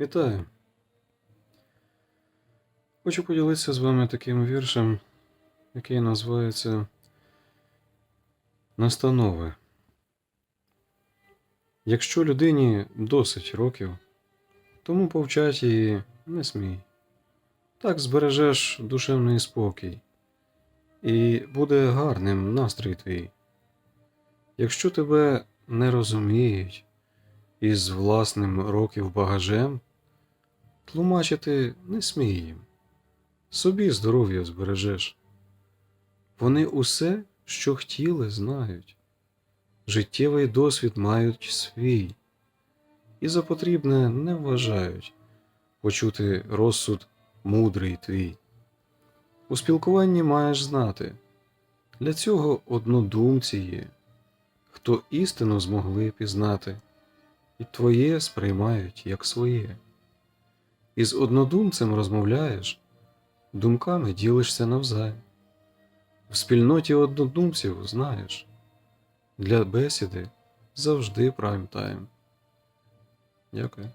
Вітаю! Хочу поділитися з вами таким віршем, який називається Настанови. Якщо людині досить років, тому повчать її не смій. Так збережеш душевний спокій, і буде гарним настрій твій. Якщо тебе не розуміють із власним років багажем, тлумачити не смій їм. Собі здоров'я збережеш. Вони усе, що хотіли, знають. Життєвий досвід мають свій, і за потрібне не вважають почути розсуд мудрий твій. У спілкуванні маєш знати, для цього однодумці є, хто істину змогли пізнати, і твоє сприймають як своє. Із однодумцем розмовляєш, думками ділишся навзаєм. В спільноті однодумців знаєш, для бесіди завжди прайм-тайм. Дякую.